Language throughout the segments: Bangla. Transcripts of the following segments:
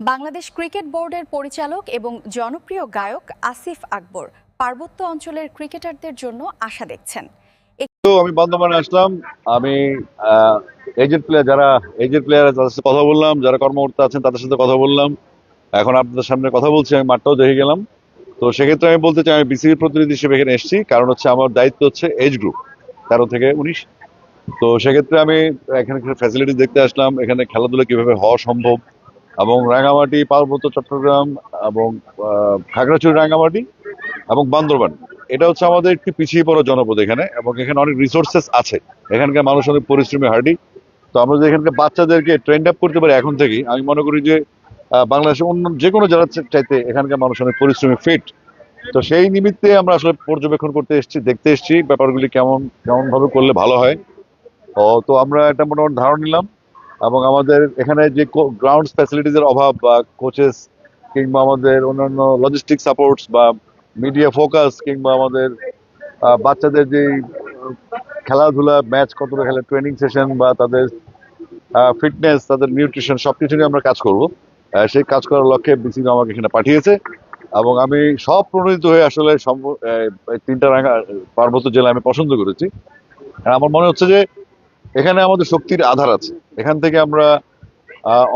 বাংলাদেশ ক্রিকেট বোর্ডের পরিচালক এবং জনপ্রিয় গায়ক আসিফ আকবর পার্বত্য অঞ্চলের ক্রিকেটারদের জন্য আশা দেখছেন। আমি বর্ধমানে আসলাম। আমি এজেন্ট প্লেয়ার যারা এজেন্ট প্লেয়ার তাদের সাথে কথা বললাম, যারা কর্মকর্তা আছেন তাদের সাথে কথা বললাম। এখন আপনাদের সামনে কথা বলছি, আমি মাঠটাও দেখে গেলাম। তো সেক্ষেত্রে আমি বলতে চাই, আমি বিসিবি প্রতিনিধি হিসেবে এখানে এসেছি, কারণ হচ্ছে আমার দায়িত্ব হচ্ছে এজ গ্রুপ তেরো থেকে উনিশ। তো সেক্ষেত্রে আমি এখানে ফ্যাসিলিটি দেখতে আসলাম, এখানে খেলাধুলা কীভাবে হওয়া সম্ভব এবং রাঙামাটি পার্বত্য চট্টগ্রাম এবং খাগড়াছড়ি রাঙামাটি এবং বান্দরবান। এটা হচ্ছে আমাদের একটি পিছিয়ে পড়া জনপদ এখানে এবং এখানে অনেক রিসোর্সেস আছে। এখানকার মানুষ অনেক পরিশ্রমী হার্ডি তো আমরা যদি এখানকার বাচ্চাদেরকে ট্রেন্ড আপ করতে পারি এখন থেকেই, আমি মনে করি যে বাংলাদেশের অন্য যে কোনো জেলার চাইতে এখানকার মানুষ অনেক পরিশ্রমী ফিট তো সেই নিমিত্তে আমরা আসলে পর্যবেক্ষণ করতে এসেছি, দেখতে এসেছি ব্যাপারগুলি কেমন কেমন ভাবে করলে ভালো হয়। তো আমরা এটা মোটামুটি ধারণা নিলাম। এবং আমাদের এখানে যে গ্রাউন্ড ফ্যাসিলিটিজের অভাব বা কোচেস কিংবা আমাদের অন্যান্য লজিস্টিক সাপোর্টস বা মিডিয়া ফোকাস কিংবা আমাদের বাচ্চাদের যে খেলাধুলা ম্যাচ কতটা খেলে ট্রেনিং সেশন বা তাদের ফিটনেস তাদের নিউট্রিশন সবকিছু নিয়ে আমরা কাজ করব। সেই কাজ করার লক্ষ্যে বিসিবি আমাকে এখানে পাঠিয়েছে এবং আমি সব প্রণোদিত হয়ে আসলে তিনটা পার্বত্য জেলা আমি পছন্দ করেছি। আমার মনে হচ্ছে যে এখানে আমাদের শক্তির আধার আছে। এখান থেকে আমরা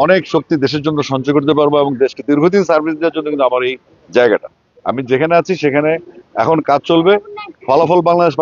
অনেক শক্তি দেশের জন্য সঞ্চয় করতে পারব এবং দেশকে দীর্ঘদিন সার্ভিস দেওয়ার জন্য কিন্তু আমার এই জায়গাটা। আমি যেখানে আছি সেখানে এখন কাজ চলবে। ফলাফল বাংলাদেশ